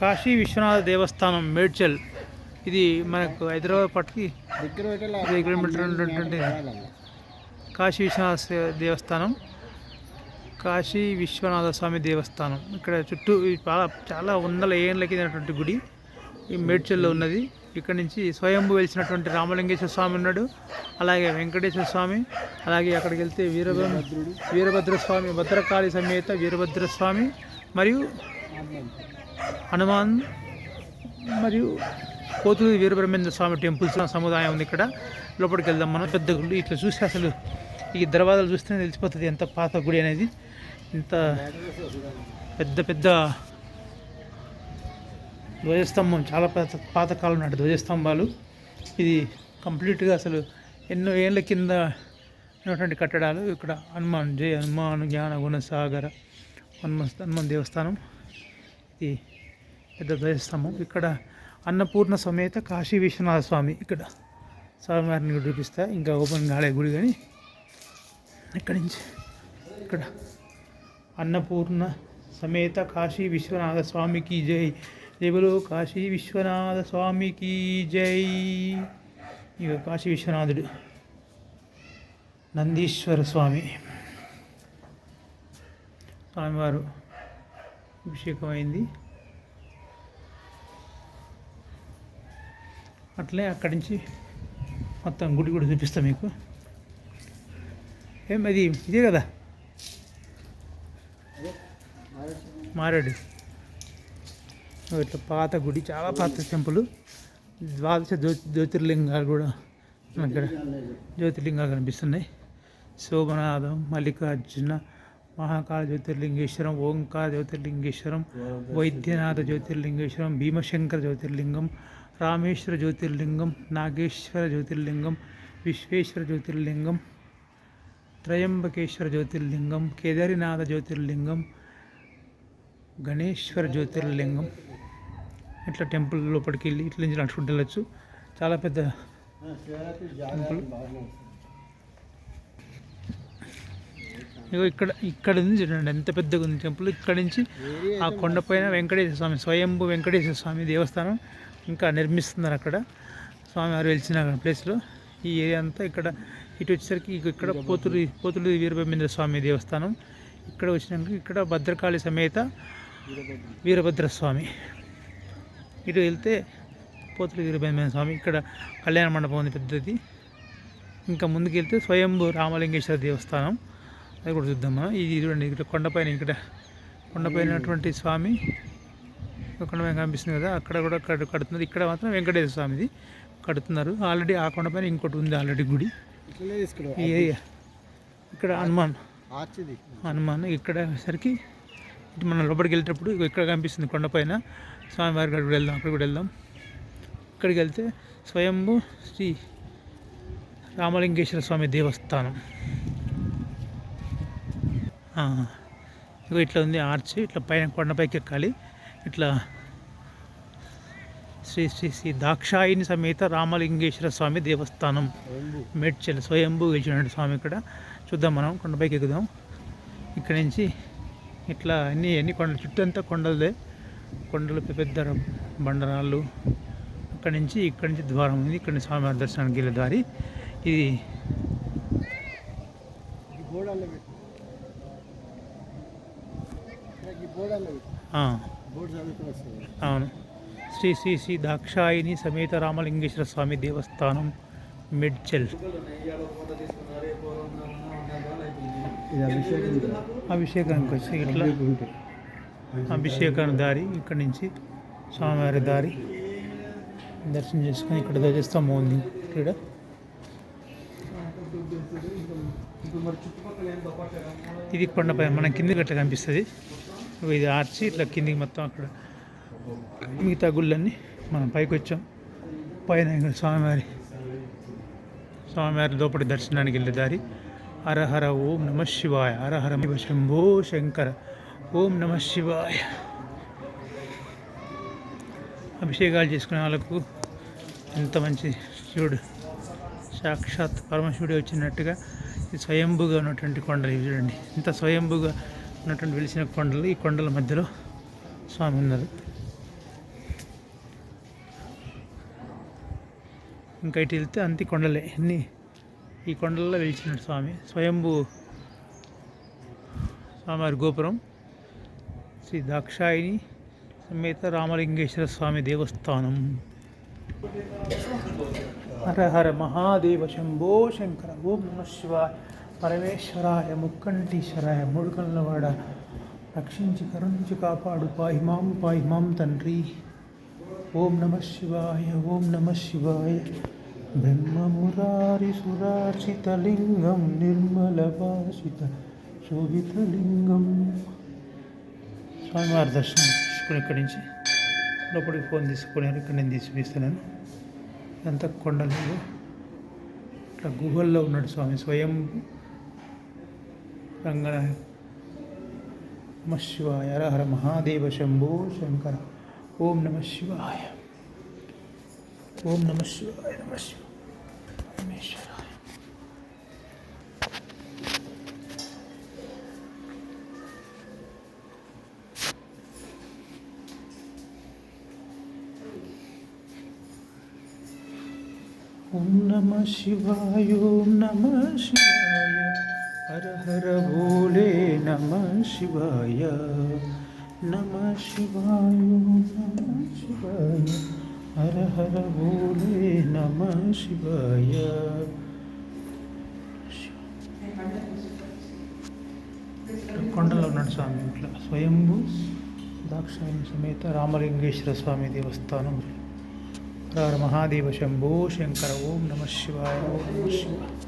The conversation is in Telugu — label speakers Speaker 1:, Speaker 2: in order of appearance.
Speaker 1: కాశీ విశ్వనాథ దేవస్థానం మేడ్చల్. ఇది మనకు హైదరాబాద్ పట్టుకి ఇరవై కిలోమీటర్లు ఉన్నటువంటి కాశీ విశ్వనాథ దేవస్థానం. కాశీ విశ్వనాథ స్వామి దేవస్థానం. ఇక్కడ చుట్టూ చాలా చాలా వందల ఏళ్ళ కిందటువంటి గుడి ఈ మేడ్చల్లో ఉన్నది. ఇక్కడ నుంచి స్వయంభు వెలిసినటువంటి రామలింగేశ్వర స్వామి ఉన్నాడు. అలాగే వెంకటేశ్వర స్వామి అలాగే అక్కడికి వెళ్తే వీరభ వీరభద్ర స్వామి భద్రకాళి సమేత వీరభద్ర స్వామి మరియు హనుమాన్ మరియు కోతులు వీరబ్రహ్మేంద్ర స్వామి టెంపుల్స్ సముదాయం ఉంది ఇక్కడ. లోపలికి వెళ్దాం మనం. పెద్ద గుడి ఇట్లా చూస్తే అసలు ఈ దర్వాజాలు చూస్తేనే తెలిసిపోతుంది ఎంత పాత గుడి అనేది. ఇంత పెద్ద పెద్ద ధ్వజస్తంభం చాలా పాత పాతకాలం నాటి ధ్వజస్తంభాలు. ఇది కంప్లీట్గా అసలు ఎన్నో ఏళ్ళ కింద ఉన్నటువంటి కట్టడాలు. ఇక్కడ హనుమాన్ జై హనుమాన్ జ్ఞాన గుణసాగర హనుమాన్ హనుమాన్ దేవస్థానం. ఇది పెద్ద ధ్వజస్తంభం ఇక్కడ అన్నపూర్ణ సమేత కాశీ విశ్వనాథ స్వామి ఇక్కడ స్వామివారిని కూడా చూపిస్తా. ఇంకా ఓపెన్ కాలే గుడి కానీ ఇక్కడి నుంచి ఇక్కడ. అన్నపూర్ణ సమేత కాశీ విశ్వనాథ స్వామికి జై. దేవులు కాశీ విశ్వనాథ స్వామికి జై. ఇక కాశీ విశ్వనాథుడు నందీశ్వర స్వామి. స్వామివారు అభిషేకం అయింది అట్లే అక్కడి నుంచి మొత్తం గుడి కూడా చూపిస్తా మీకు. ఏం అది ఇదే కదా? మారేడు. ఇట్లా పాత గుడి చాలా పాత టెంపుల్. ద్వాదశ జ్యో జ్యోతిర్లింగాలు కూడా మనకి ఇక్కడ జ్యోతిర్లింగాలు కనిపిస్తున్నాయి. శోభనాథం మల్లికార్జున మహాకాళ జ్యోతిర్లింగేశ్వరం ఓంకార జ్యోతిర్లింగేశ్వరం వైద్యనాథ జ్యోతిర్లింగేశ్వరం భీమశంకర జ్యోతిర్లింగం రామేశ్వర జ్యోతిర్లింగం నాగేశ్వర జ్యోతిర్లింగం విశ్వేశ్వర జ్యోతిర్లింగం త్రయంబకేశ్వర జ్యోతిర్లింగం కేదారినాథ జ్యోతిర్లింగం గణేశ్వర జ్యోతిర్లింగం. ఇట్లా టెంపుల్ లోపలికి వెళ్ళి ఇట్ల నుంచి నడుచుకుంటూ వెళ్ళచ్చు. చాలా పెద్ద టెంపుల్. ఇగో ఇక్కడ ఇక్కడ నుంచి చూడండి ఎంత పెద్దగా ఉంది టెంపుల్. ఇక్కడ నుంచి ఆ కొండపైన వెంకటేశ్వర స్వామి స్వయంభు వెంకటేశ్వర స్వామి దేవస్థానం. ఇంకా నిర్మిస్తున్నారు అక్కడ. స్వామివారు వెలిచిన ప్లేస్లో. ఈ ఏరియా అంతా ఇక్కడ ఇటు వచ్చేసరికి ఇక్కడ పోతులు పోతులు వీరభద్రేంద్ర స్వామి దేవస్థానం. ఇక్కడ వచ్చినాక ఇక్కడ భద్రకాళి సమేత వీరభద్ర స్వామి ఇటు వెళ్తే పోతులు వీరభద్రేంద్ర స్వామి. ఇక్కడ కళ్యాణ మండపం ఉంది పెద్దది. ఇంకా ముందుకెళ్తే స్వయంభూ రామలింగేశ్వర దేవస్థానం. అది కూడా చూద్దాం మనం. ఇది చూడండి ఇక్కడ కొండపైన ఇక్కడ కొండపైనటువంటి స్వామి. కొండపైన కనిపిస్తుంది కదా అక్కడ కూడా కడు కడుతున్నారు ఇక్కడ మాత్రం వెంకటేశ్వర స్వామిది కడుతున్నారు. ఆల్రెడీ ఆ కొండపైన ఇంకోటి ఉంది ఆల్రెడీ గుడి. ఇక్కడ హనుమాన్.
Speaker 2: ఆర్చిది.
Speaker 1: హనుమాన్ ఇక్కడ సరికి ఇటు మనం లోపలికి వెళ్ళేటప్పుడు ఇక్కడ కనిపిస్తుంది కొండపైన. స్వామివారి కూడా వెళ్దాం అక్కడ కూడా వెళ్దాం. ఇక్కడికి వెళ్తే స్వయంభూ శ్రీ రామలింగేశ్వర స్వామి దేవస్థానం. ఇట్లా ఉంది ఆర్చ్ ఇట్లా పైన కొండపైకి ఎక్కాలి. ఇట్లా శ్రీ శ్రీ శ్రీ దాక్షాయిని సమేత రామలింగేశ్వర స్వామి దేవస్థానం మేడ్చల్ స్వయంభూ గెలిచినటువంటి స్వామి ఇక్కడ. చూద్దాం మనం కొండపైకి ఎక్కుదాం. ఇక్కడ నుంచి ఇట్లా అన్ని అన్ని కొండలు? చుట్టూ అంతా కొండలదే. కొండలు పెద్ద బండరాళ్ళు. అక్కడి నుంచి ఇక్కడి నుంచి ద్వారం ఉంది. ఇక్కడ నుంచి స్వామివారి దర్శనానికి వెళ్ళే దారి. ఇది
Speaker 2: ఈ
Speaker 1: అవును. శ్రీ శ్రీ శ్రీ దాక్షాయిని సమేత రామలింగేశ్వర స్వామి దేవస్థానం మెడ్చల్. అభిషేకానికి వచ్చి ఇట్లా అభిషేకానికి దారి ఇక్కడి నుంచి స్వామివారి దారి. దర్శనం చేసుకొని ఇక్కడ ధ్వజస్తంభం ఉంది. ఇక్కడ. ఇది కొండపై మనం కిందికి అట్లా కనిపిస్తుంది. ఇది ఆర్చి ఇట్లా కిందికి మొత్తం అక్కడ మిగతా గుళ్ళన్నీ మనం పైకి వచ్చాం. పైన స్వామివారి స్వామివారి లోపలి దర్శనానికి వెళ్ళే దారి. హరహర ఓం నమ శివాయ హరహర శంభో శంకర ఓం నమ శివాయ. అభిషేకాలు చేసుకునే వాళ్ళకు ఎంత మంచి శివుడు. సాక్షాత్ పరమశివుడు వచ్చినట్టుగా ఇది స్వయంభుగా ఉన్నటువంటి కొండలు ఇవి చూడండి. ఇంత స్వయంభుగా ఉన్నటువంటి వెలిసిన కొండలు ఈ కొండల మధ్యలో స్వామి ఉన్నారు ఇంకా ఇటు వెళ్తే అంతి కొండలే అన్నీ ఈ కొండల్లో వెలిచినాడు స్వామి. స్వయంభూ స్వామివారి గోపురం శ్రీ దాక్షాయిని సమేత రామలింగేశ్వర స్వామి దేవస్థానం. హర హర మహాదేవ శంభో శంకర ఓం నమ శివాయ. పరమేశ్వరాయ ముక్కంటీశ్వరాయ మూడుకల్లవాడ రక్షించి కరుణించి కాపాడు పాహిమాం పాహిమాం తండ్రి. ఓం నమ శివాయ ఓం నమ శివాయ. బ్రహ్మమురారి సురాచితలింగం నిర్మలభాషిత శోభితలింగం. స్వామివారి దర్శనం తీసుకుని ఇక్కడి నుంచి లోపలికి ఫోన్ తీసుకుని ఇక్కడ నేను తీసిపిస్తున్నాను ఎంత కొండలేదు ఇట్లా గుహల్లో ఉన్నాడు స్వామి స్వయం రంగన నమ శివాయ హర హర మహాదేవ శంభో శంకర ఓం నమ శివాయ ఓం నమ శివాయ నమ శివాయ పరమేశ్వరాయ ఓం నమ శివాయ ఓం నమ శివాయ హర హర భోలే నమ శివాయ నమ శివాయ నమ శివాయ హర హర భోలే నమ శివాయ కొండలో ఉన్నాడు స్వామి ఇంట్లో స్వయంభూ దాక్షాయణ సమేత రామలింగేశ్వర స్వామి దేవస్థానం. హర మహాదేవ శంభో శంకర ఓం నమ శివాయ ఓం నమ శివాయ.